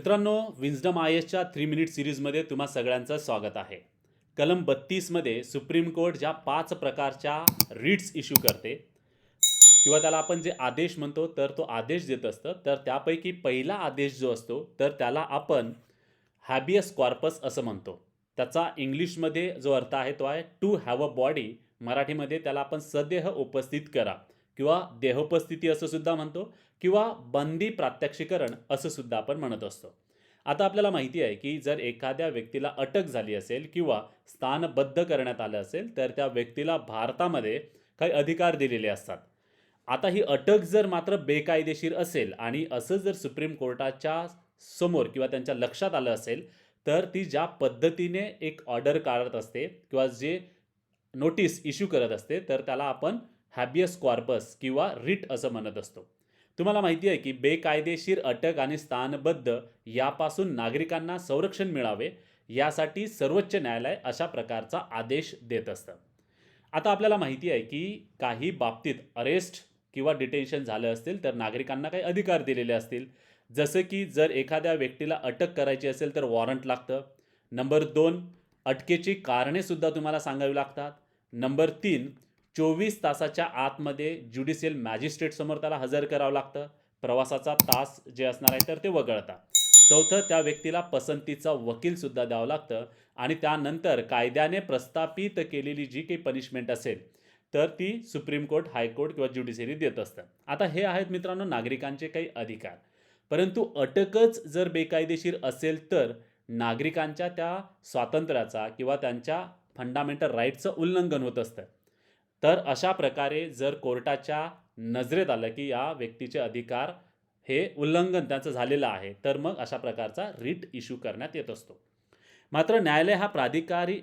मित्रांनो wisdom I एसच्या three minute सिरीजमध्ये तुम्हा सगळ्यांचं स्वागत आहे. कलम बत्तीसमध्ये सुप्रीम कोर्ट ज्या पाच प्रकारच्या रिट्स इश्यू करते किंवा त्याला आपण जे आदेश म्हणतो तर तो आदेश देत असतं. तर त्यापैकी पहिला आदेश जो असतो तर त्याला आपण हॅबियस कॉर्पस असं म्हणतो. त्याचा इंग्लिशमध्ये जो अर्थ आहे तो आहे टू हॅव अ बॉडी मराठीमध्ये त्याला आपण सदेह उपस्थित करा. किंवा देहोपस्थिती असं सुद्धा म्हणतो किंवा बंदी प्रात्यक्षिकरण असं सुद्धा आपण म्हणत असतो. आता आपल्याला माहिती आहे की जर एखाद्या व्यक्तीला अटक झाली असेल किंवा स्थानबद्ध करण्यात आलं असेल तर त्या व्यक्तीला भारतामध्ये काही अधिकार दिलेले असतात. आता ही अटक जर मात्र बेकायदेशीर असेल आणि असं जर सुप्रीम कोर्टाच्या समोर किंवा त्यांच्या लक्षात आलं असेल तर ती ज्या पद्धतीने एक ऑर्डर काढत असते किंवा जे नोटीस इश्यू करत असते तर त्याला आपण हॅबियस कॉर्पस किंवा रिट असं म्हणत असतो. तुम्हाला माहिती आहे की बेकायदेशीर अटक आणि स्थानबद्ध यापासून नागरिकांना संरक्षण मिळावे यासाठी सर्वोच्च न्यायालय अशा प्रकारचा आदेश देत असतं. आता आपल्याला माहिती आहे की काही बाबतीत अरेस्ट किंवा डिटेन्शन झालं असतील तर नागरिकांना काही अधिकार दिलेले असतील. जसं की जर एखाद्या व्यक्तीला अटक करायची असेल तर वॉरंट लागतं. नंबर दोन अटकेची कारणेसुद्धा तुम्हाला सांगावी लागतात. नंबर तीन चोवीस तासाच्या आतमध्ये ज्युडिशियल मॅजिस्ट्रेटसमोर त्याला हजर करावं लागतं. प्रवासाचा तास जे असणार आहे तर ते वगळता. चौथं त्या व्यक्तीला पसंतीचा वकीलसुद्धा द्यावं लागतं आणि त्यानंतर कायद्याने प्रस्थापित केलेली जी काही पनिशमेंट असेल तर ती सुप्रीम कोर्ट हायकोर्ट किंवा ज्युडिशरी देत असतं. आता हे आहेत मित्रांनो नागरिकांचे काही अधिकार. परंतु अटकच जर बेकायदेशीर असेल तर नागरिकांच्या त्या स्वातंत्र्याचा किंवा त्यांच्या फंडामेंटल राईटचं उल्लंघन होत असतं. तर अशा प्रकारे जर कोर्टाच्या नजरेत आलं की या व्यक्तीचे अधिकार हे उल्लंघन त्यांचं झालेलं आहे तर मग अशा प्रकारचा रिट इश्यू करण्यात येत असतो. मात्र न्यायालय हा प्राधिकारी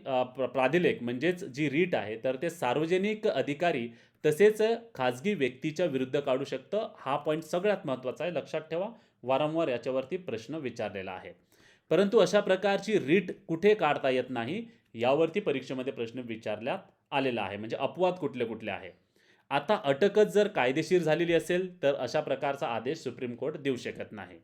प्राधिलेख म्हणजेच जी रीट आहे तर ते सार्वजनिक अधिकारी तसेच खाजगी व्यक्तीच्या विरुद्ध काढू शकतं. हा पॉईंट सगळ्यात महत्त्वाचा आहे. लक्षात ठेवा वारंवार याच्यावरती प्रश्न विचारलेला आहे. परंतु अशा प्रकारची रीट कुठे काढता येत नाही यावरती परीक्षेमध्ये प्रश्न विचारल्यात. आलेला आहे म्हणजे अपवाद कुठले कुठले आहे. आता अटकच जर कायदेशीर झालेली असेल तर अशा प्रकारचा आदेश सुप्रीम कोर्ट देऊ शकत नाही.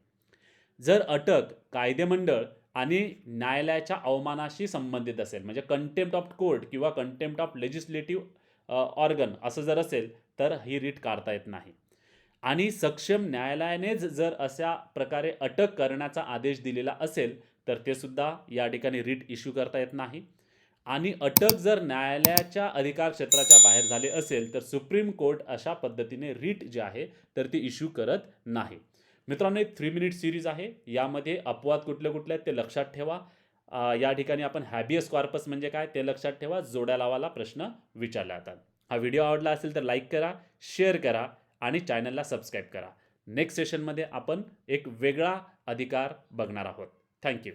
जर अटक कायदेमंडळ आणि न्यायालयाच्या अवमानाशी संबंधित असेल म्हणजे कंटेम्प्ट ऑफ कोर्ट किंवा कंटेम्प्ट ऑफ लेजिस्लेटिव्ह ऑर्गन असं जर असेल तर ही रीट काढता येत नाही. आणि सक्षम न्यायालयानेच जर अशा प्रकारे अटक करण्याचा आदेश दिलेला असेल तर ते सुद्धा या ठिकाणी रीट इश्यू करता येत नाही. आणि अटक जर न्यायालयाच्या अधिकार क्षेत्राच्या बाहेर झाले असेल तर सुप्रीम कोर्ट अशा पद्धतीने रीट जे आहे तर ती इश्यू करत नाही. मित्रांनो एक थ्री मिनिट सिरीज आहे. यामध्ये अपवाद कुठले कुठले आहेत ते लक्षात ठेवा. या ठिकाणी आपण हॅबियस कॉर्पस म्हणजे काय ते लक्षात ठेवा. जोड्या लावाला प्रश्न विचारले जातात. हा व्हिडिओ आवडला असेल तर लाईक करा शेअर करा आणि चॅनलला सबस्क्राईब करा. नेक्स्ट सेशनमध्ये आपण एक वेगळा अधिकार बघणार आहोत. थँक्यू